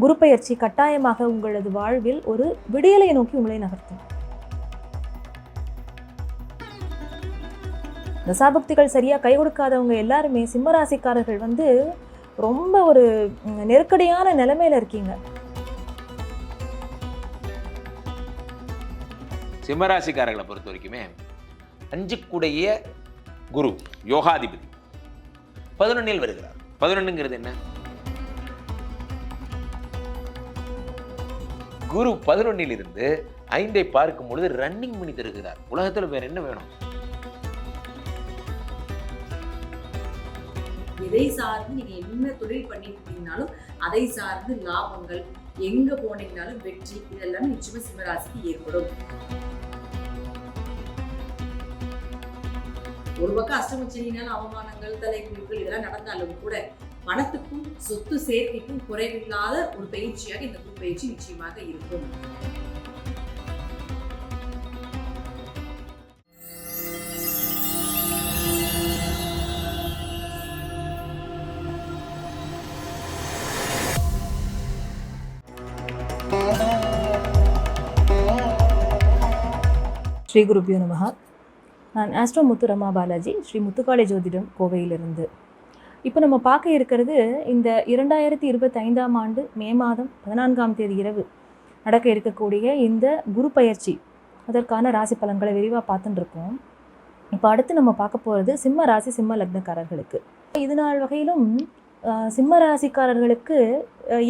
குரு பயிற்சி கட்டாயமாக உங்களது வாழ்வில் ஒரு விடியலை நோக்கி உங்களை நகர்த்தும். தசாபக்திகள் சரியாக கை கொடுக்காதவங்க எல்லாருமே சிம்மராசிக்காரர்கள் வந்து ரொம்ப ஒரு நெருக்கடியான நிலைமையில இருக்கீங்க. சிம்மராசிக்காரர்களை பொறுத்த வரைக்குமே அஞ்சுக்குடைய குரு யோகாதிபதி. பதினொன்னில் வருகிறார். பதினொன்னுங்கிறது என்ன? குரு பதினொன்னில் இருந்து ஐந்தை பார்க்கும் பொழுது ரன்னிங் பண்ணி தருகிறார். உலகத்துல வேற என்ன வேணும்? எதை சார்ந்து நீங்க என்ன தொழில் பண்ணிட்டு இருக்கீங்கனாலும் அதை சார்ந்து லாபங்கள் எங்க போனீங்கனாலும் வெற்றி இதெல்லாம் நிச்சயமா சிம்மராசிக்கு ஏற்படும். ஒரு பக்கம் அஷ்டமச்சனினால் அவமானங்கள் தலைக்குறிவுகள் இதெல்லாம் நடந்தாலும் கூட பணத்துக்கும் சொத்து சேர்க்கைக்கும் குறைவில்லாத ஒரு பயிற்சியாக இந்த குரு பயிற்சி நிச்சயமாக இருக்கும். ஸ்ரீ குருபியோ நமகா நான் ஆஸ்ட்ரோ முத்து ரமா பாலாஜி ஸ்ரீ முத்துக்காளி ஜோதிடம் கோவையிலிருந்து. இப்போ நம்ம பார்க்க இருக்கிறது இந்த இரண்டாயிரத்தி இருபத்தைந்தாம் ஆண்டு மே மாதம் பதினான்காம் தேதி இரவு நடக்க இருக்கக்கூடிய இந்த குரு பயிற்சி. அதற்கான ராசி பலன்களை விரிவாக பார்த்துட்டுருக்கோம் இப்போ அடுத்து நம்ம பார்க்க போகிறது சிம்ம ராசி சிம்ம லக்னக்காரர்களுக்கு. இது நாள் வகையிலும் சிம்ம ராசிக்காரர்களுக்கு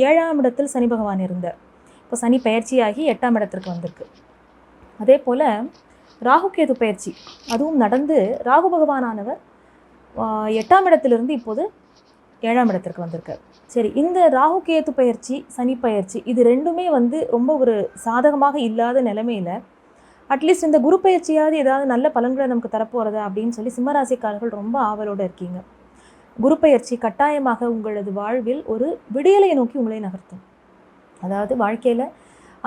ஏழாம் இடத்தில் சனி பகவான் இருந்தார். இப்போ சனி பயிற்சியாகி எட்டாம் இடத்திற்கு வந்திருக்கு. அதே போல் ராகுகேது பயிற்சி அதுவும் நடந்து ராகு பகவானானவர் எட்டாம் இடத்திலிருந்து இப்போது ஏழாம் இடத்திற்கு வந்திருக்கார். சரி இந்த ராகு கேத்து பயிற்சி சனி பயிற்சி இது ரெண்டுமே வந்து ரொம்ப ஒரு சாதகமாக இல்லாத நிலைமையில் அட்லீஸ்ட் இந்த குரு பயிற்சியாவது ஏதாவது நல்ல பலன்களை நமக்கு தரப்போகிறதா அப்படின்னு சொல்லி சிம்மராசிக்காரர்கள் ரொம்ப ஆவலோடு இருக்கீங்க. குரு பயிற்சி கட்டாயமாக உங்களது வாழ்வில் ஒரு விடியலை நோக்கி உங்களை நகர்த்தும். அதாவது வாழ்க்கையில்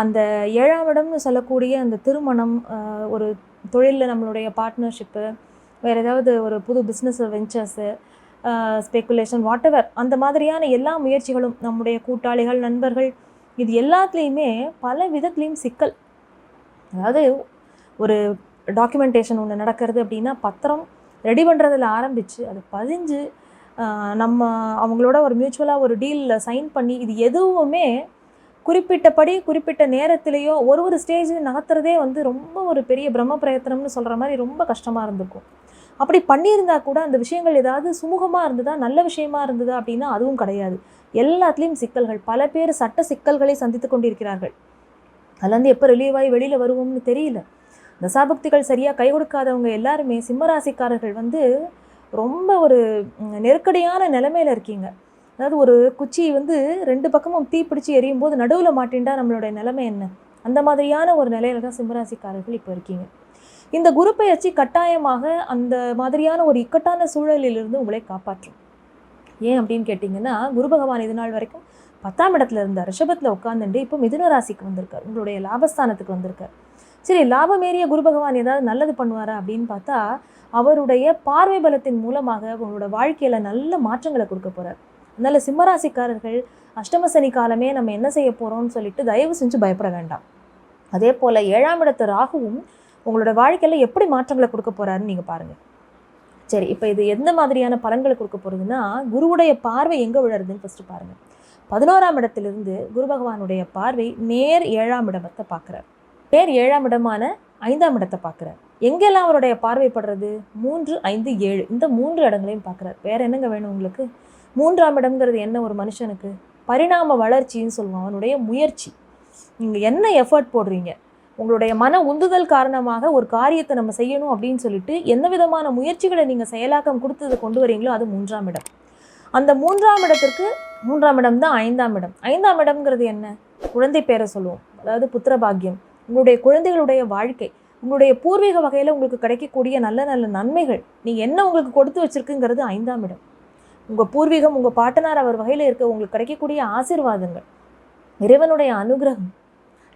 அந்த ஏழாம் இடம்னு சொல்லக்கூடிய அந்த திருமணம் ஒரு தொழிலில் நம்மளுடைய பார்ட்னர்ஷிப்பு வேறு ஏதாவது ஒரு புது பிஸ்னஸ் வெஞ்சர்ஸு ஸ்பெக்குலேஷன் வாட் அந்த மாதிரியான எல்லா முயற்சிகளும் நம்முடைய கூட்டாளிகள் நண்பர்கள் இது எல்லாத்துலேயுமே பல விதத்துலேயும் சிக்கல். அதாவது ஒரு டாக்குமெண்டேஷன் ஒன்று நடக்கிறது அப்படின்னா பத்திரம் ரெடி பண்ணுறதில் ஆரம்பித்து அது பதிஞ்சு நம்ம அவங்களோட ஒரு மியூச்சுவலாக ஒரு டீலில் சைன் பண்ணி இது எதுவுமே குறிப்பிட்டபடி குறிப்பிட்ட நேரத்திலேயோ ஒரு ஒரு ஸ்டேஜ் நகர்த்துறதே வந்து ரொம்ப ஒரு பெரிய பிரம்ம பிரயத்தனம்னு சொல்கிற மாதிரி ரொம்ப கஷ்டமாக இருந்திருக்கும். அப்படி பண்ணியிருந்தா கூட அந்த விஷயங்கள் ஏதாவது சுமூகமாக இருந்ததா நல்ல விஷயமா இருந்ததா அப்படின்னா அதுவும் கிடையாது. எல்லாத்துலேயும் சிக்கல்கள். பல பேர் சட்ட சிக்கல்களை சந்தித்து கொண்டிருக்கிறார்கள். அதுலேருந்து எப்போ ரிலீவ் ஆகி வெளியில் வருவோம்னு தெரியல. தசாபக்திகள் சரியாக கை கொடுக்காதவங்க எல்லாருமே சிம்மராசிக்காரர்கள் வந்து ரொம்ப ஒரு நெருக்கடியான நிலமையில இருக்கீங்க. அதாவது ஒரு குச்சி வந்து ரெண்டு பக்கமும் தீ பிடிச்சி எரியும் போது நடுவில் மாட்டின்டா நம்மளுடைய நிலைமை என்ன? அந்த மாதிரியான ஒரு நிலையில தான் சிம்மராசிக்காரர்கள் இப்போ இருக்கீங்க. இந்த குரு பயிற்சி கட்டாயமாக அந்த மாதிரியான ஒரு இக்கட்டான சூழலிலிருந்து உங்களை காப்பாற்றும். ஏன் அப்படின்னு கேட்டிங்கன்னா குரு பகவான் இது நாள் வரைக்கும் பத்தாம் இடத்துல இருந்தார். ரிஷபத்தில் உட்காந்துட்டு இப்போ மிதுன ராசிக்கு வந்திருக்கார். உங்களுடைய லாபஸ்தானத்துக்கு வந்திருக்கார். சரி லாபமேறிய குரு பகவான் ஏதாவது நல்லது பண்ணுவாரா அப்படின்னு பார்த்தா அவருடைய பார்வை பலத்தின் மூலமாக உங்களோட வாழ்க்கையில் நல்ல மாற்றங்களை கொடுக்க போகிறார் அதனால் சிம்மராசிக்காரர்கள் அஷ்டம சனி காலமே நம்ம என்ன செய்ய போகிறோம்னு சொல்லிட்டு தயவு செஞ்சு பயப்பட வேண்டாம். அதே போல் ஏழாம் இடத்து ராகுவும் உங்களோட வாழ்க்கையில் எப்படி மாற்றங்களை கொடுக்க போகிறாருன்னு நீங்கள் பாருங்கள் சரி இப்போ இது எந்த மாதிரியான பலன்களை கொடுக்க போகிறதுன்னா குருவுடைய பார்வை எங்கே விழுறதுன்னு ஃபஸ்ட்டு பாருங்கள் பதினோராம் இடத்திலிருந்து குரு பகவானுடைய பார்வை நேர் ஏழாம் இடத்தை பார்க்குறார். நேர் ஏழாம் இடமான ஐந்தாம் இடத்தை பார்க்குறார். எங்கெல்லாம் அவருடைய பார்வைப்படுறது மூன்று ஐந்து ஏழு. இந்த மூன்று இடங்களையும் பார்க்குறார். வேறு என்னங்க வேணும் உங்களுக்கு? மூன்றாம் இடம்ங்கிறது என்ன ஒரு மனுஷனுக்கு? பரிணாம வளர்ச்சின்னு சொல்லுவோம். அவனுடைய முயற்சி. நீங்கள் என்ன எஃபர்ட் போடுறீங்க? உங்களுடைய மன உந்துதல் காரணமாக ஒரு காரியத்தை நம்ம செய்யணும் அப்படின்னு சொல்லிட்டு எந்த விதமான முயற்சிகளை நீங்கள் செயலாக்கம் கொடுத்தது கொண்டு வரீங்களோ அது மூன்றாம் இடம். அந்த மூன்றாம் இடத்திற்கு மூன்றாம் இடம் தான் ஐந்தாம் இடம். ஐந்தாம் இடம்ங்கிறது என்ன? குழந்தை பேரை சொல்லுவோம். அதாவது புத்திரபாகியம் உங்களுடைய குழந்தைகளுடைய வாழ்க்கை. உங்களுடைய பூர்வீக வகையில் உங்களுக்கு கிடைக்கக்கூடிய நல்ல நல்ல நன்மைகள். நீங்கள் என்ன உங்களுக்கு கொடுத்து வச்சிருக்குங்கிறது ஐந்தாம் இடம். உங்கள் பூர்வீகம் உங்கள் பாட்டனார் அவர் வகையில் இருக்க உங்களுக்கு கிடைக்கக்கூடிய ஆசீர்வாதங்கள். இறைவனுடைய அனுகிரகம்.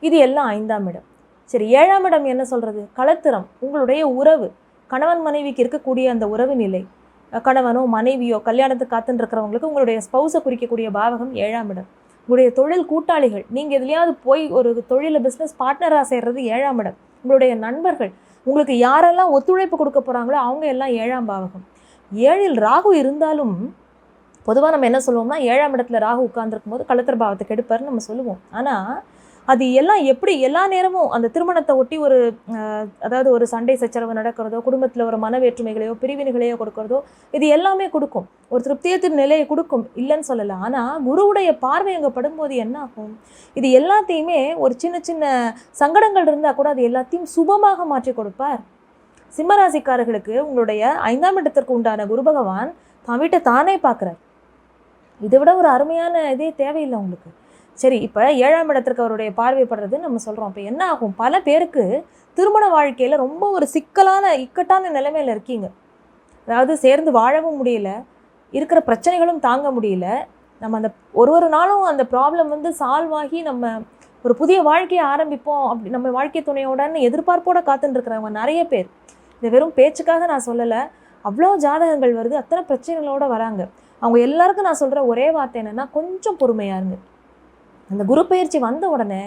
இது எல்லாம் ஐந்தாம் இடம். சரி ஏழாம் இடம் என்ன சொல்கிறது களத்திரம் உங்களுடைய உறவு. கணவன் மனைவிக்கு இருக்கக்கூடிய அந்த உறவு நிலை. கணவனோ மனைவியோ கல்யாணத்துக்கு காத்துன்னு இருக்கிறவங்களுக்கு உங்களுடைய ஸ்பௌஸை குறிக்கக்கூடிய பாவகம் ஏழாம் இடம். உங்களுடைய தொழில் கூட்டாளிகள் நீங்கள் எதுலையாவது போய் ஒரு தொழிலில் பிஸ்னஸ் பார்ட்னராக சேர்றது ஏழாம் இடம். உங்களுடைய நண்பர்கள் உங்களுக்கு யாரெல்லாம் ஒத்துழைப்பு கொடுக்க போகிறாங்களோ அவங்க எல்லாம் ஏழாம் பாவகம். ஏழில் ராகு இருந்தாலும் பொதுவாக நம்ம என்ன சொல்லுவோம்னா ஏழாம் இடத்துல ராகு உட்காந்துருக்கும் போது கலத்திர பாவத்தை கெடுப்பார்னு நம்ம சொல்லுவோம். ஆனால் அது எல்லாம் எப்படி எல்லா நேரமும் அந்த திருமணத்தை ஒட்டி ஒரு அதாவது ஒரு சண்டை சச்சரவு நடக்கிறதோ குடும்பத்தில் ஒரு மனவேற்றுமைகளையோ பிரிவினைகளையோ கொடுக்கறதோ இது எல்லாமே கொடுக்கும். ஒரு திருப்தியத்தின் நிலையை கொடுக்கும். இல்லைன்னு சொல்லலை. ஆனால் குருவுடைய பார்வை அங்கே படும்போது என்ன ஆகும்? இது எல்லாத்தையுமே ஒரு சின்ன சின்ன சங்கடங்கள் இருந்தால் கூட அது எல்லாத்தையும் சுபமாக மாற்றி கொடுப்பார். சிம்மராசிக்காரர்களுக்கு உங்களுடைய ஐந்தாம் இடத்திற்கு உண்டான குரு பகவான் தான் வீட்டை தானே பார்க்குறார். இதை விட ஒரு அருமையான இதே தேவையில்லை உங்களுக்கு. சரி இப்போ ஏழாம் இடத்திற்கு அவருடைய பார்வைப்படுறது நம்ம சொல்கிறோம் இப்போ என்ன ஆகும்? பல பேருக்கு திருமண வாழ்க்கையில் ரொம்ப ஒரு சிக்கலான இக்கட்டான நிலைமையில் இருக்கீங்க. அதாவது சேர்ந்து வாழவும் முடியல இருக்கிற பிரச்சனைகளும் தாங்க முடியல. நம்ம அந்த ஒரு ஒரு நாளும் அந்த ப்ராப்ளம் வந்து சால்வ் ஆகி நம்ம ஒரு புதிய வாழ்க்கையை ஆரம்பிப்போம். அப்படி நம்ம வாழ்க்கை துணையோடன்னு எதிர்பார்ப்போட காத்துட்டுருக்குறவங்க நிறைய பேர். இது வெறும் பேச்சுக்காக நான் சொல்லலை. அவ்வளோ ஜாதகங்கள் வருது. அத்தனை பிரச்சனைகளோடு வராங்க. அவங்க எல்லாருக்கும் நான் சொல்கிற ஒரே வார்த்தை என்னென்னா கொஞ்சம் பொறுமையாக இருங்க. அந்த குரு பயிற்சி வந்த உடனே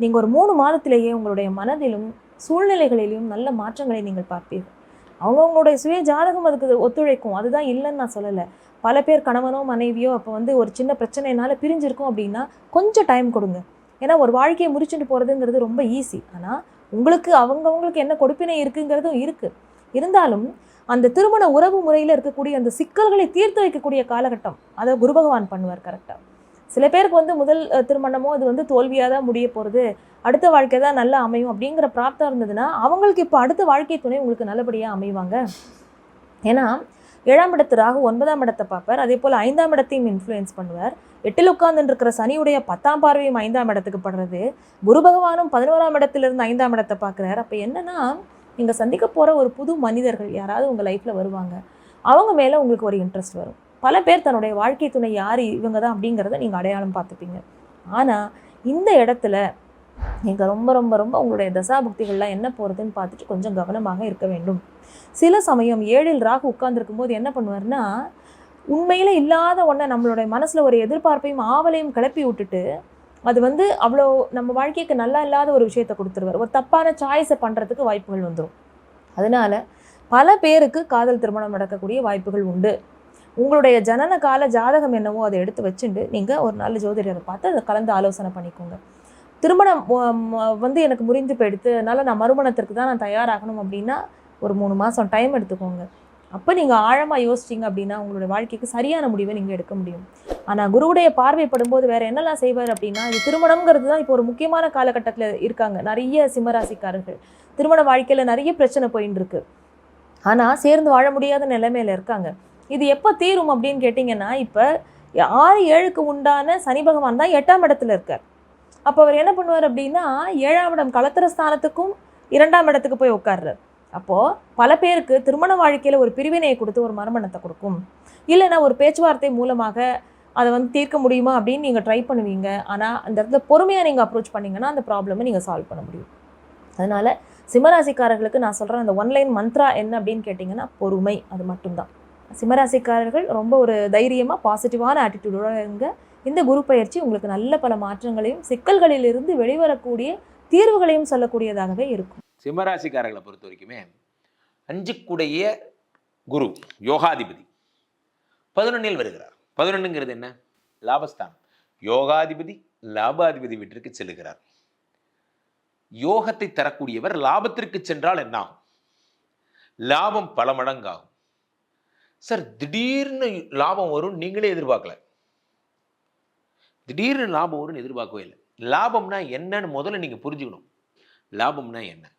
நீங்கள் ஒரு மூணு மாதத்திலேயே உங்களுடைய மனதிலும் சூழ்நிலைகளிலும் நல்ல மாற்றங்களை நீங்கள் பார்ப்பீர்கள். அவங்கவுங்களுடைய சுய ஜாதகம் அதுக்கு ஒத்துழைக்கும். அதுதான் இல்லைன்னு நான் சொல்லலை. பல பேர் கணவனோ மனைவியோ அப்போ வந்து ஒரு சின்ன பிரச்சனைனால பிரிஞ்சிருக்கும் அப்படின்னா கொஞ்சம் டைம் கொடுங்க. ஏன்னா ஒரு வாழ்க்கையை முடிச்சுட்டு போகிறதுங்கிறது ரொம்ப ஈஸி ஆனால் உங்களுக்கு அவங்கவங்களுக்கு என்ன கொடுப்பினை இருக்குங்கிறதும் இருக்குது இருந்தாலும் அந்த திருமண உறவு முறையில் இருக்கக்கூடிய அந்த சிக்கல்களை தீர்த்து வைக்கக்கூடிய காலகட்டம் அதை குரு பகவான் பண்ணுவார் கரெக்டாக சில பேருக்கு வந்து முதல் திருமணமோ அது வந்து தோல்வியாக தான் முடிய போகிறது அடுத்த வாழ்க்கை தான் நல்லா அமையும் அப்படிங்கிற பிராப்தம் இருந்ததுன்னா அவங்களுக்கு இப்போ அடுத்த வாழ்க்கை துணை உங்களுக்கு நல்லபடியாக அமைவாங்க. ஏன்னா ஏழாம் இடத்து ராகு ஒன்பதாம் இடத்தை பார்ப்பார். அதே போல் ஐந்தாம் இடத்தையும் இன்ஃப்ளூயன்ஸ் பண்ணுவார். எட்டில் உட்கார்ந்துட்டு இருக்கிற சனியுடைய பத்தாம் பார்வையும் ஐந்தாம் இடத்துக்கு படுறது. குரு பகவானும் பதினோராம் இடத்துலேருந்து ஐந்தாம் இடத்தை பார்க்குறாரு. அப்போ என்னன்னா நீங்கள் சந்திக்க போகிற ஒரு புது மனிதர்கள் யாராவது உங்கள் லைஃப்பில் வருவாங்க. அவங்க மேலே உங்களுக்கு ஒரு இன்ட்ரெஸ்ட் வரும். பல பேர் தன்னுடைய வாழ்க்கை துணை யார்? இவங்க தான் அப்படிங்கிறத நீங்கள் அடையாளம் பார்த்துப்பீங்க. ஆனால் இந்த இடத்துல நீங்கள் ரொம்ப ரொம்ப ரொம்ப உங்களுடைய தசாபக்திகள்லாம் என்ன போகிறதுன்னு பார்த்துட்டு கொஞ்சம் கவனமாக இருக்க வேண்டும். சில சமயம் ஏழில் ராகு உட்கார்ந்துருக்கும் போது என்ன பண்ணுவார்னா உண்மையில் இல்லாத ஒன்றை நம்மளுடைய மனசில் ஒரு எதிர்பார்ப்பையும் ஆவலையும் கிளப்பி விட்டுட்டு அது வந்து அவ்வளோ நம்ம வாழ்க்கைக்கு நல்லா இல்லாத ஒரு விஷயத்தை கொடுத்துருவார். ஒரு தப்பான சாய்ஸை பண்ணுறதுக்கு வாய்ப்புகள் வந்துடும் அதனால பல பேருக்கு காதல் திருமணம் நடக்கக்கூடிய வாய்ப்புகள் உண்டு. உங்களுடைய ஜனன கால ஜாதகம் என்னவோ அதை எடுத்து வச்சுட்டு நீங்கள் ஒரு நல்ல ஜோதிடரை பார்த்து அதை கலந்து ஆலோசனை பண்ணிக்கோங்க. திருமணம் வந்து எனக்கு முறிந்து போயிடுத்து அதனால் நான் மறுமணத்திற்கு தான் நான் தயாராகணும் அப்படின்னா ஒரு மூணு மாதம் டைம் எடுத்துக்கோங்க. அப்போ நீங்கள் ஆழமாக யோசிச்சிங்க அப்படின்னா உங்களுடைய வாழ்க்கைக்கு சரியான முடிவை நீங்கள் எடுக்க முடியும். ஆனால் குருவுடைய பார்வைப்படும்போது வேறு என்னெல்லாம் செய்வார் அப்படின்னா இது திருமணங்கிறது தான் இப்போ ஒரு முக்கியமான காலகட்டத்தில் இருக்காங்க. நிறைய சிம்மராசிக்காரர்கள். திருமண வாழ்க்கையில் நிறைய பிரச்சனை போயின்னு இருக்கு ஆனால் சேர்ந்து வாழ முடியாத நிலைமையில் இருக்காங்க. இது எப்போ தீரும் அப்படின்னு கேட்டிங்கன்னா இப்போ ஆறு ஏழுக்கு உண்டான சனி பகவான் தான் எட்டாம் இடத்துல இருக்கார். அப்போ அவர் என்ன பண்ணுவார் அப்படின்னா ஏழாம் இடம் களத்திர ஸ்தானத்துக்கும் இரண்டாம் இடத்துக்கு போய் உட்கார்றார். அப்போது பல பேருக்கு திருமண வாழ்க்கையில் ஒரு பிரிவினையை கொடுத்து ஒரு மர்மணத்தை கொடுக்கும். இல்லைன்னா ஒரு பேச்சுவார்த்தை மூலமாக அதை வந்து தீர்க்க முடியுமா அப்படின்னு நீங்கள் ட்ரை பண்ணுவீங்க. ஆனால் அந்த இடத்துல பொறுமையாக நீங்கள் அப்ரோச் பண்ணிங்கன்னா அந்த ப்ராப்ளமை நீங்கள் சால்வ் பண்ண முடியும். அதனால் சிம்மராசிக்காரர்களுக்கு நான் சொல்கிறேன் அந்த ஒன்லைன் மந்த்ரா என்ன அப்படின்னு கேட்டிங்கன்னா பொறுமை. அது மட்டும்தான். சிம்மராசிக்காரர்கள் ரொம்ப ஒரு தைரியமாக பாசிட்டிவான ஆட்டிடியூடோட இருங்க. இந்த குரு பயிற்சி உங்களுக்கு நல்ல பல மாற்றங்களையும் சிக்கல்களிலிருந்து வெளிவரக்கூடிய தீர்வுகளையும் சொல்லக்கூடியதாகவே இருக்கும். சிம்மராசிக்காரர்களை பொறுத்த வரைக்குமே அஞ்சுக்குடைய குரு யோகாதிபதி பதினொன்னில் வருகிறார். பதினொன்னுங்கிறது என்ன? லாபஸ்தானம். யோகாதிபதி லாபாதிபதி வீட்டிற்கு செல்லுகிறார். யோகத்தை தரக்கூடியவர் லாபத்திற்கு சென்றால் என்ன ஆகும் லாபம் பல மடங்காகும். சார் திடீர்னு லாபம் வரும் நீங்களே எதிர்பார்க்கல. திடீர்னு லாபம் வரும்னு எதிர்பார்க்கவே இல்லை. லாபம்னா என்னன்னு முதல்ல நீங்கள் புரிஞ்சுக்கணும். லாபம்னா என்ன?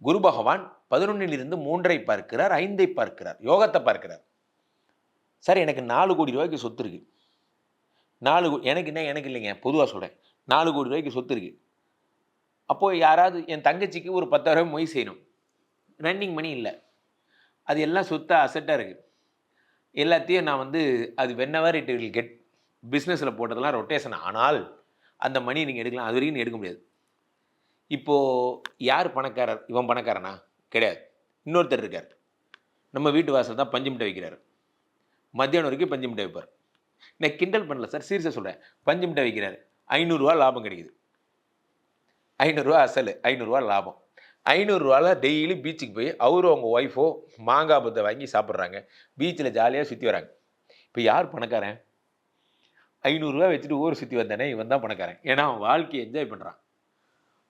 குரு பகவான் பதினொன்னிலிருந்து மூன்றை பார்க்கிறார் ஐந்தை பார்க்கிறார் யோகத்தை பார்க்கிறார். சார் எனக்கு நாலு கோடி ரூபாய்க்கு சொத்து இருக்கு. நாலு எனக்கு என்ன எனக்கு இல்லைங்க பொதுவாக சொல்கிறேன் நாலு கோடி ரூபாய்க்கு சொத்து இருக்கு. அப்போது யாராவது என் தங்கச்சிக்கு ஒரு பத்தாயிரம் மொய் செய்யணும். ரன்னிங் மணி இல்லை. அது எல்லாம் சுத்த அசட்டாக இருக்குது எல்லாத்தையும் நான் வந்து அது வென்னவர் இட் வில் கெட் பிஸ்னஸில் போட்டதெல்லாம் ரொட்டேஷன் ஆனால் அந்த மணி நீங்கள் எடுக்கலாம். அது வரைக்கும் எடுக்க முடியாது. இப்போது யார் பணக்காரர்? இவன் பணக்காரனா? கிடையாது. இன்னொருத்தர் இருக்கார். நம்ம வீட்டு வாசல் தான் பஞ்சு மிட்டை வைக்கிறார். மத்தியானம் வரைக்கும் பஞ்சு மிட்டை வைப்பார். நான் கிண்டல் பண்ணல சார் சீரியஸாக சொல்கிறேன் பஞ்சு மிட்டாய் வைக்கிறார். ஐநூறுரூவா லாபம் கிடைக்குது. ஐநூறுரூவா அசல் ஐநூறுரூவா லாபம். ஐநூறுரூவால டெய்லி பீச்சுக்கு போய் அவரும் அவங்க ஒய்ஃபோ மாங்காய் பத்தை வாங்கி சாப்பிட்றாங்க. பீச்சில் ஜாலியாக சுற்றி வராங்க. இப்போ யார் பணக்காரன்? ஐநூறுரூவா வச்சுட்டு ஊர் சுற்றி வந்தானே இவன் தான் பணக்காரன். ஏன்னா அவன் வாழ்க்கையை என்ஜாய் பண்ணுறான்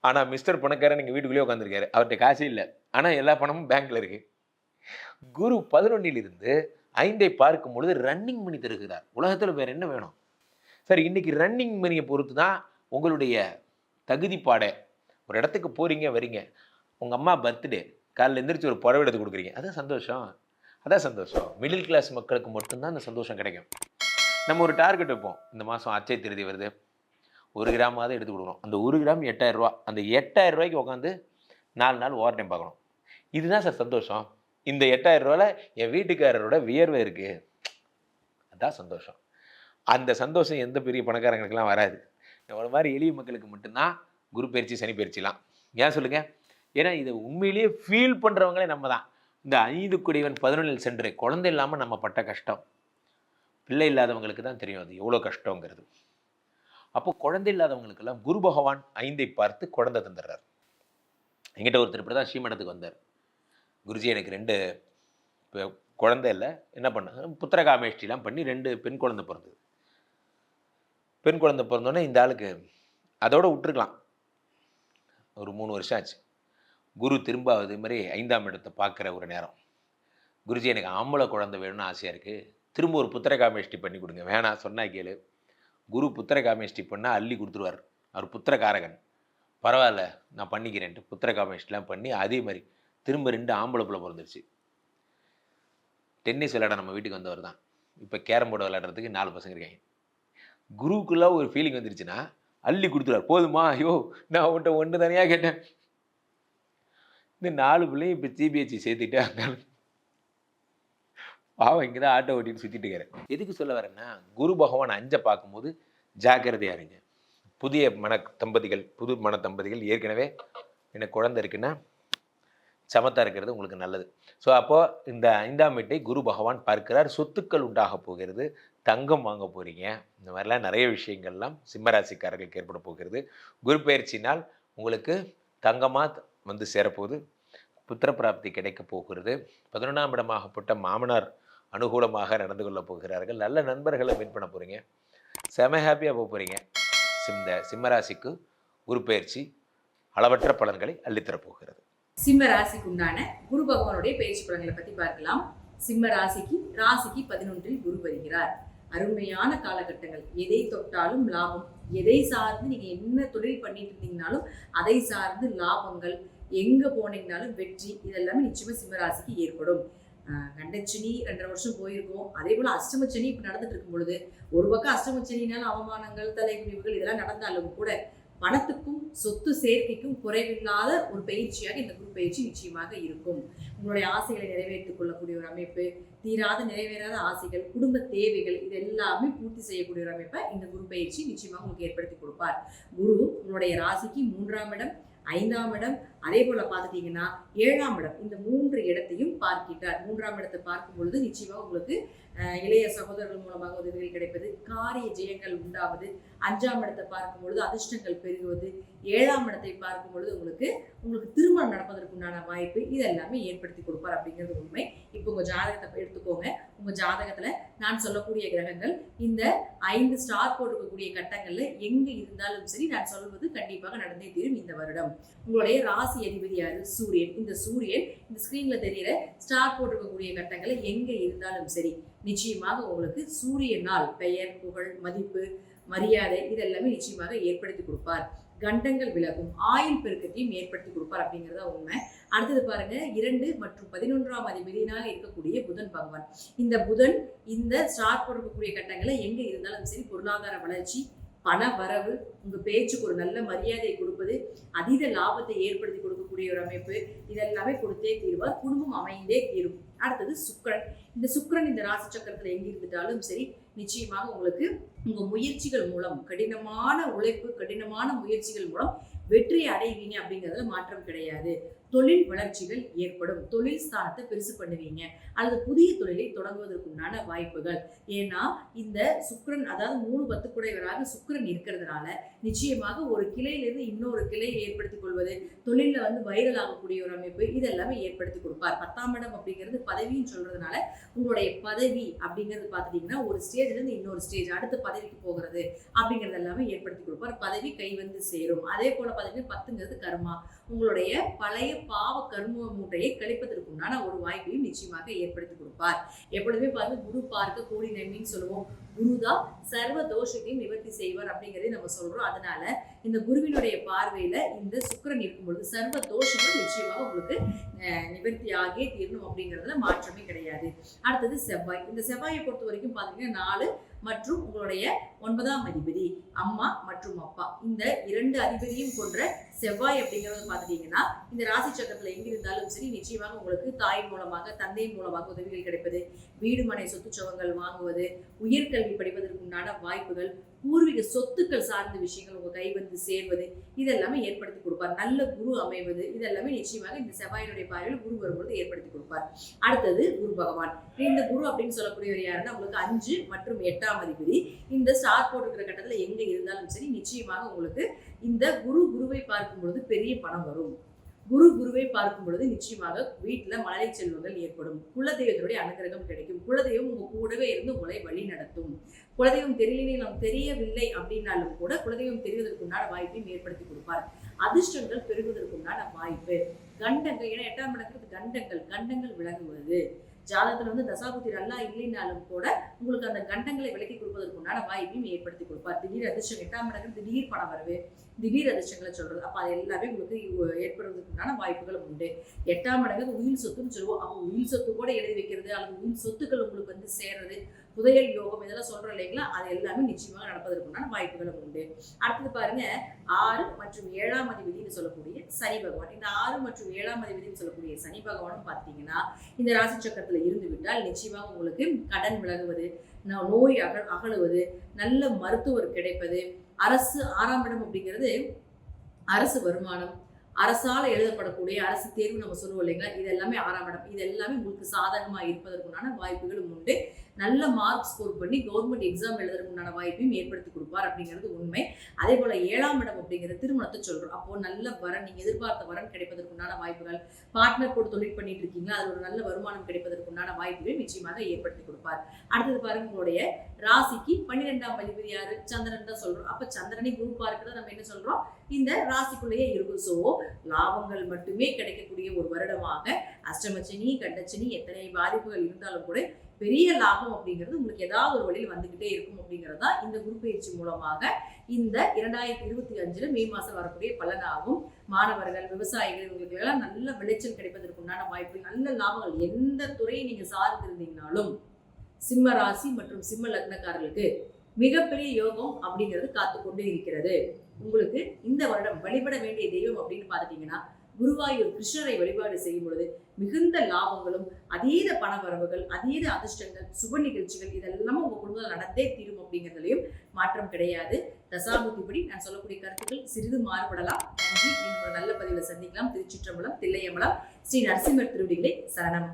ஆனால் மிஸ்டர் பணக்காரன் நீங்கள் வீட்டுக்குள்ளேயே உட்காந்துருக்காரு அவர்கிட்ட காசே இல்லை. ஆனால் எல்லா பணமும் பேங்க்கில் இருக்குது குரு பதினொன்னிலிருந்து ஐந்தை பார்க்கும் பொழுது ரன்னிங் மணி தருகிறார். உலகத்தில் வேறு என்ன வேணும்? சார் இன்னைக்கு ரன்னிங் மணியை பொறுத்து தான் உங்களுடைய தகுதிப்பாடை ஒரு இடத்துக்கு போகிறீங்க வரீங்க. உங்கள் அம்மா பர்த்டே காலைல எந்திரிச்சு ஒரு புடவை எடுத்து கொடுக்குறீங்க. அதான் சந்தோஷம். அதான் சந்தோஷம். மிடில் கிளாஸ் மக்களுக்கு மட்டும்தான் அந்த சந்தோஷம் கிடைக்கும். நம்ம ஒரு டார்கெட் வைப்போம். இந்த மாதம் அச்சய திருதி வருது. ஒரு கிராமாவது எடுத்து கொடுக்குறோம் அந்த ஒரு கிராம் எட்டாயிரம் ரூபா அந்த எட்டாயிரம் ரூபாய்க்கு உட்காந்து நாலு நாள் ஓவர் டைம் பார்க்கணும். இதுதான் சார் சந்தோஷம். இந்த எட்டாயிரம் ரூபாயில் என் வீட்டுக்காரரோட வியர்வை இருக்குது அதுதான் சந்தோஷம். அந்த சந்தோஷம் எந்த பெரிய பணக்காரங்களுக்கெல்லாம் வராது. ஒரு மாதிரி எளிய மக்களுக்கு மட்டும்தான் குரு பயிற்சி சனி பயிற்சிலாம். ஏன் சொல்லுங்கள் ஏன்னா இதை உண்மையிலேயே ஃபீல் பண்ணுறவங்களே நம்ம தான் இந்த ஐந்து குடிவன் பதினொன்றில் சென்று குழந்தை இல்லாமல் நம்ம பட்ட கஷ்டம். பிள்ளை இல்லாதவங்களுக்கு தான் தெரியும் அது எவ்வளோ கஷ்டங்கிறது. அப்போ குழந்தை இல்லாதவங்களுக்கெல்லாம் குரு பகவான் ஐந்தை பார்த்து குழந்தை தந்துடுறார். எங்கிட்ட ஒருத்தர் இப்படி தான் ஸ்ரீமடத்துக்கு வந்தார். குருஜி எனக்கு ரெண்டு குழந்தை இல்லை. என்ன பண்ண? புத்திரகாமேஷ்டிலாம் பண்ணி ரெண்டு பெண் குழந்தை பிறந்தது. பெண் குழந்தை பிறந்தோன்னே இந்த ஆளுக்கு அதோட விட்டுருக்கலாம். ஒரு மூணு வருஷம் ஆச்சு. குரு திரும்ப அதே மாதிரி ஐந்தாம் இடத்தை பார்க்குற ஒரு நேரம். குருஜி எனக்கு ஆம்பளை குழந்தை வேணும்னு ஆசையாக இருக்குது திரும்ப ஒரு புத்திரகாமேஷ்டி பண்ணி கொடுங்க. வேணாம் சொன்னா கேளு. குரு புத்திரகாமேஷ்டி பண்ணால் அள்ளி கொடுத்துருவார். அவர் புத்திரகாரகன் பரவாயில்ல நான் பண்ணிக்கிறேன்ட்டு புத்திரகாமேஷ்டிலாம் பண்ணி அதே மாதிரி திரும்ப ரெண்டு ஆம்பளை பிள்ளை பிறந்துருச்சு. டென்னிஸ் விளையாட நம்ம வீட்டுக்கு வந்தவர் தான். இப்போ கேரம் போர்டு விளையாடுறதுக்கு நாலு பசங்க இருக்காங்க. குருவுக்குள்ளே ஒரு ஃபீலிங் வந்துருச்சுன்னா அள்ளி கொடுத்துருவார். போதுமா? ஐயோ நான் உன்ட்ட ஒன்று தனியாக கேட்டேன். இந்த நாலு பிள்ளையும் இப்போ சிபிஎஸ்சி சேர்த்துட்டு பாவம் இங்கே தான் ஆட்டோ ஓட்டிட்டு சுற்றிட்டு இருக்கிறேன் எதுக்கு சொல்ல வரேன்னா குரு பகவான் அஞ்சை பார்க்கும்போது ஜாக்கிரதையாக இருங்க. புதிய மன தம்பதிகள் புது மன தம்பதிகள் ஏற்கனவே எனக்கு குழந்தை இருக்குன்னா சமத்தாக இருக்கிறது உங்களுக்கு நல்லது. ஸோ அப்போது இந்த ஐந்தாம் வீட்டை குரு பகவான் பார்க்கிறார். சொத்துக்கள் உண்டாக போகிறது. தங்கம் வாங்க போகிறீங்க இந்த மாதிரிலாம் நிறைய விஷயங்கள்லாம் சிம்மராசிக்காரர்களுக்கு ஏற்பட போகிறது. குரு பயிற்சினால் உங்களுக்கு தங்கமாக வந்து சேரப்போகுது. புத்திர பிராப்தி கிடைக்கப் போகிறது. பதினொன்றாம் இடமாகப்பட்ட மாமனார் அனுகூலமாக நடந்து கொள்ளப் போகிறார்கள். நல்ல நண்பர்களை மீட் பண்ண போகிறீங்க செம ஹாப்பியாக போக போகிறீங்க இந்த சிம்மராசிக்கு குரு பயிற்சி அளவற்ற பலன்களை அள்ளித்தரப் போகிறது. சிம்ம ராசிக்கு உண்டான குரு பகவானுடைய பயிற்சி பலன்களை பற்றி பார்க்கலாம். சிம்ம ராசிக்கு ராசிக்கு பதினொன்றில் குரு வருகிறார். அருமையான காலகட்டங்கள். எதை தொட்டாலும் லாபம். எதை சார்ந்து நீங்கள் என்ன தொழில் பண்ணிட்டு இருந்தீங்கனாலும் அதை சார்ந்து லாபங்கள் எங்கே போனீங்கனாலும் வெற்றி இதெல்லாமே நிச்சயமாக சிம்மராசிக்கு ஏற்படும். கண்டச்சனி ரெண்டரை வருஷம் போயிருக்கோம். அதே போல் அஷ்டமச்சனி இப்போ நடந்துட்டு இருக்கும் பொழுது ஒரு பக்கம் அஷ்டமச்சனினால அவமானங்கள் தலைகுனிவுகள் இதெல்லாம் நடந்தாலும் கூட பணத்துக்கும் சொத்து சேர்க்கைக்கும் குறைவில்லாத ஒரு பயிற்சியாக இந்த குரு பயிற்சி நிச்சயமாக இருக்கும். உங்களுடைய ஆசைகளை நிறைவேற்றிக் கொள்ளக்கூடிய ஒரு அமைப்பு தீராத நிறைவேறாத ஆசைகள் குடும்ப தேவைகள் இது எல்லாமே பூர்த்தி செய்யக்கூடிய ஒரு அமைப்பை இந்த குரு பயிற்சி நிச்சயமாக உங்களுக்கு ஏற்படுத்தி கொடுப்பார். குரு உங்களுடைய ராசிக்கு மூன்றாம் இடம் ஐந்தாம் இடம். அதே போல பார்த்துட்டீங்கன்னா ஏழாம் இடம். இந்த மூன்று இடத்தையும் பார்க்கிட்டார். மூன்றாம் இடத்தை பார்க்கும் பொழுது நிச்சயமாக உங்களுக்கு இளைய சகோதரர்கள் மூலமாக உதவிகள் கிடைப்பது காரிய ஜெயங்கள் உண்டாவது அஞ்சாம் இடத்தை பார்க்கும் பொழுது அதிர்ஷ்டங்கள் பெருகுவது ஏழாம் இடத்தை பார்க்கும் பொழுது உங்களுக்கு உங்களுக்கு திருமணம் நடப்பதற்குண்டான வாய்ப்பு இதெல்லாமே ஏற்படுத்தி கொடுப்பார் அப்படிங்கிறது உண்மை. இப்போ உங்கள் ஜாதகத்தை எடுத்துக்கோங்க. உங்கள் ஜாதகத்தில் நான் சொல்லக்கூடிய கிரகங்கள் இந்த ஐந்து ஸ்டார் போட்டுக்கக்கூடிய கட்டங்களில் எங்கே இருந்தாலும் சரி நான் சொல்வது கண்டிப்பாக நடந்தே தீரும் இந்த வருடம். உங்களுடைய ராசி அதிபதி யாரு? சூரியன். இந்த சூரியன் இந்த ஸ்க்ரீனில் தெரியிற ஸ்டார் போட்டிருக்கக்கூடிய கட்டங்களில் எங்கே இருந்தாலும் சரி நிச்சயமாக உங்களுக்கு சூரியனால் பெயர் புகழ் மதிப்பு மரியாதை இதெல்லாமே நிச்சயமாக ஏற்படுத்தி கொடுப்பார். கண்டங்கள் விலகும் ஆயுள் பெருக்கத்தையும் ஏற்படுத்தி கொடுப்பார் அப்படிங்கிறதா உண்மை. அடுத்தது பாருங்க இரண்டு மற்றும் பதினொன்றாம் அதிபதியினாக இருக்கக்கூடிய புதன் பகவான். இந்த புதன் இந்த ஸ்டார் கொடுக்கக்கூடிய கட்டங்களை எங்க இருந்தாலும் சரி பொருளாதார வளர்ச்சி பண வரவு உங்க பேச்சுக்கு ஒரு நல்ல மரியாதை கொடுப்பது அதீத லாபத்தை ஏற்படுத்தி கொடுக்கக்கூடிய ஒரு அமைப்பு இதெல்லாமே கொடுத்தே தீருவார். குடும்பம் அமைந்தே தீரும். அடுத்தது சுக்கரன். இந்த சுக்கிரன் இந்த ராசி சக்கரத்தில் எங்கே இருந்துட்டாலும் சரி நிச்சயமாக உங்களுக்கு உங்கள் முயற்சிகள் மூலம் கடினமான உழைப்பு கடினமான முயற்சிகள் மூலம் வெற்றி அடைவீங்க அப்படிங்கிறதுல மாற்றம் கிடையாது. தொழில் வளர்ச்சிகள் ஏற்படும். தொழில் ஸ்தானத்தை பெருசு பண்ணுவீங்க. அல்லது புதிய தொழிலை தொடங்குவதற்குண்டான வாய்ப்புகள். ஏன்னா இந்த சுக்கரன் அதாவது மூணு பத்து குடைவராக சுக்கரன் இருக்கிறதுனால நிச்சயமாக ஒரு கிளையிலிருந்து இன்னொரு கிளையை ஏற்படுத்திக் கொள்வது தொழிலில் வந்து வைரல் ஆகக்கூடிய ஒரு அமைப்பு இதெல்லாமே ஏற்படுத்தி கொடுப்பார். பத்தாம் இடம் அப்படிங்கிறது பதவின்னு சொல்றதுனால உங்களுடைய பதவி அப்படிங்கிறது பார்த்துட்டீங்கன்னா ஒரு ஸ்டேஜ்லேருந்து இன்னொரு ஸ்டேஜ் அடுத்த பதவிக்கு போகிறது அப்படிங்கிறது எல்லாமே ஏற்படுத்தி கொடுப்பார் பதவி கை வந்து சேரும். அதே போல பதவி பத்துங்கிறது கர்மா. உங்களுடைய பழைய பாவ கர்ம மூட்டையை கழிப்பதற்குண்டான ஒரு வாய்ப்பையும் நிச்சயமாக ஏற்படுத்தி கொடுப்பார். எப்பொழுதுமே பாருங்க குரு பார்க்க கூடி நன்மைன்னு சொல்லுவோம். குருதான் சர்வ தோஷத்தையும் நிவர்த்தி செய்வார் அப்படிங்கிறதே நம்ம சொல்றோம். அதனால இந்த குருவினுடைய பார்வையில இந்த சுக்கிரன் இருக்கும் பொழுது சர்வ தோஷங்கள் நிச்சயமாக உங்களுக்கு அஹ், நிவர்த்தி ஆகியே தீரணும் அப்படிங்கிறதுல மாற்றமே கிடையாது. அடுத்தது செவ்வாய். இந்த செவ்வாயை பொறுத்த வரைக்கும் பாத்தீங்கன்னா நாலு மற்றும் உங்களுடைய ஒன்பதாம் அதிபதி. அம்மா மற்றும் அப்பா. இந்த இரண்டு அதிபதியும் கொன்ற செவ்வாய் அப்படிங்கிறது பார்த்துட்டீங்கன்னா இந்த ராசி சக்கரத்துல எங்க இருந்தாலும் சரி நிச்சயமாக உங்களுக்கு தாய் மூலமாக தந்தை மூலமாக உதவிகள் கிடைப்பது. வீடு மனை சொத்துச்சவங்கள் வாங்குவது உயர்கல்வி படிப்பதற்குண்டான வாய்ப்புகள் பூர்வீக சொத்துக்கள் சார்ந்த விஷயங்கள் உங்க கை வந்து சேர்வது இதெல்லாமே ஏற்படுத்தி கொடுப்பார். நல்ல குரு அமைவது இதெல்லாமே நிச்சயமாக இந்த செவ்வாயினுடைய பார்வையில் குரு வரும்பொழுது ஏற்படுத்தி கொடுப்பார். அடுத்தது குரு பகவான். இந்த குரு அப்படின்னு சொல்லக்கூடியவர் யாருன்னா உங்களுக்கு அஞ்சு மற்றும் எட்டாம் அதிபதி. இந்த ஸ்டார் போட்டுக்கிற கட்டத்துல எங்க இருந்தாலும் சரி நிச்சயமாக உங்களுக்கு இந்த குரு குருவை பார்க்கும் பொழுது பெரிய பணம் வரும். குரு குருவை பார்க்கும் பொழுது நிச்சயமாக வீட்டில் மழலை செல்வங்கள் ஏற்படும். குலதெய்வத்தினுடைய அனுகிரகம் கிடைக்கும். குலதெய்வம் உங்கள் கூடவே இருந்து உங்களை வழி நடத்தும். குலதெய்வம் தெரியலனே நாம் தெரியவில்லை அப்படின்னாலும் கூட குலதெய்வம் தெரிவதற்குண்டான வாய்ப்பையும் ஏற்படுத்தி கொடுப்பார். அதிர்ஷ்டங்கள் பெறுவதற்குண்டான வாய்ப்பு. கண்டங்கள் ஏன்னா எட்டாம் இடத்துக்கு கண்டங்கள். கண்டங்கள் விலகுவது ஜாதகத்துல வந்து தசாபுத்தி நல்லா இல்லைனாலும் கூட உங்களுக்கு அந்த கண்டங்களை விலக்கி கொடுப்பதற்குண்டான வாய்ப்பையும் ஏற்படுத்தி கொடுப்பார். திடீர் அதிர்ஷ்டம் எட்டாம் இடங்கள் திடீர் பணம் வரவு திடீர் அதிர்ஷ்டங்களை சொல்றது. அப்ப அது எல்லாமே உங்களுக்கு இவ்- ஏற்படுவதற்குண்டான வாய்ப்புகள் உண்டு. எட்டாம் இடங்கு உயிர் சொத்துன்னு சொல்லுவோம். அப்போ உயிர் சொத்து கூட எழுதி வைக்கிறது அல்லது உயிர் சொத்துக்கள் உங்களுக்கு வந்து சேர்றது புதையல் யோகம் இதெல்லாம் சொல்கிறோம் இல்லைங்களா? அது எல்லாமே நிச்சயமாக நடப்பதற்குண்டான வாய்ப்புகளும் உண்டு. அடுத்தது பாருங்க ஆறு மற்றும் ஏழாம் அதிபதினு சொல்லக்கூடிய சனி பகவான். இந்த ஆறு மற்றும் ஏழாம் அதிபதினு சொல்லக்கூடிய சனி பகவானும் பார்த்தீங்கன்னா இந்த ராசி சக்கரத்தில் இருந்து விட்டால் நிச்சயமாக உங்களுக்கு கடன் விலகுவது நோய் அக அகழுவது நல்ல மருத்துவர் கிடைப்பது அரசு ஆறாம் இடம் அப்படிங்கிறது அரசு வருமானம் அரசால் எழுதப்படக்கூடிய அரசு தேர்வு நம்ம சொல்லுவோம் இல்லைங்களா? இது எல்லாமே ஆறாம் இடம். இது எல்லாமே உங்களுக்கு சாதகமாக இருப்பதற்குண்டான வாய்ப்புகளும் உண்டு. நல்ல மார்க் ஸ்கோர் பண்ணி கவர்மெண்ட் எக்ஸாம் எழுதுறதுக்குண்டான வாய்ப்பையும் ஏற்படுத்தி கொடுப்பார் அப்படிங்கிறது உண்மை. அதே போல ஏழாம் இடம் அப்படிங்கிற திருமணத்தை சொல்கிறோம் அப்போது நல்ல வரன் நீங்கள் எதிர்பார்த்த வரன் கிடைப்பதற்குண்டான வாய்ப்புகள் பார்ட்னர் கூட தொழில் பண்ணிட்டு இருக்கீங்களா அது ஒரு நல்ல வருமானம் கிடைப்பதற்குண்டான வாய்ப்புகளை நிச்சயமாக ஏற்படுத்தி கொடுப்பார். அடுத்தது பாருங்க உங்களுடைய ராசிக்கு பன்னிரெண்டாம் அதிபதி யாரு? சந்திரன் தான் சொல்கிறோம் அப்போ சந்திரனை குரூப்பாக இருக்கிறத நம்ம என்ன சொல்கிறோம் இந்த ராசிக்குள்ளேயே இருக்கும் ஸோ லாபங்கள் மட்டுமே கிடைக்கக்கூடிய ஒரு வருடமாக அஷ்டமச்சனி கண்டச்சினி எத்தனை பாதிப்புகள் இருந்தாலும் கூட பெரிய லாபம் அப்படிங்கிறது உங்களுக்கு ஏதாவது ஒரு வழியில் வந்துக்கிட்டே இருக்கும் அப்படிங்கிறது தான் இந்த குரு பயிற்சி மூலமாக இந்த இரண்டாயிரத்தி இருபத்தி அஞ்சுல மே மாதம் வரக்கூடிய பலனாகும். மாணவர்கள் விவசாயிகள் இவங்களுக்கு எல்லாம் நல்ல விளைச்சல் கிடைப்பதற்கு உண்டான வாய்ப்பு நல்ல லாபங்கள் எந்த துறையை நீங்க சார்ந்திருந்தீங்கனாலும் சிம்ம ராசி மற்றும் சிம்ம லக்னக்காரர்களுக்கு மிகப்பெரிய யோகம் அப்படிங்கிறது காத்து கொண்டு இருக்கிறது. உங்களுக்கு இந்த வருடம் வழிபட வேண்டிய தெய்வம் அப்படின்னு பார்த்துட்டீங்கன்னா குருவாயூர் கிருஷ்ணரை வழிபாடு செய்யும் பொழுது மிகுந்த லாபங்களும் அதீத பண வரவுகள் அதீத அதிர்ஷ்டங்கள் சுப நிகழ்ச்சிகள் இதெல்லாம் உங்க குடும்பத்தில் நடந்தே தீரும் அப்படிங்கிறதுலையும் மாற்றம் கிடையாது. தசாபுத்திப்படி நான் சொல்லக்கூடிய கருத்துக்கள் சிறிது மாறுபடலாம். நன்றி. இன்னும் நல்ல பதிவில் சந்திக்கலாம். திருச்சிற்றம்பலம் தில்லையம்பலம் ஸ்ரீ நரசிம்மர் திருவடிகளை சரணம்.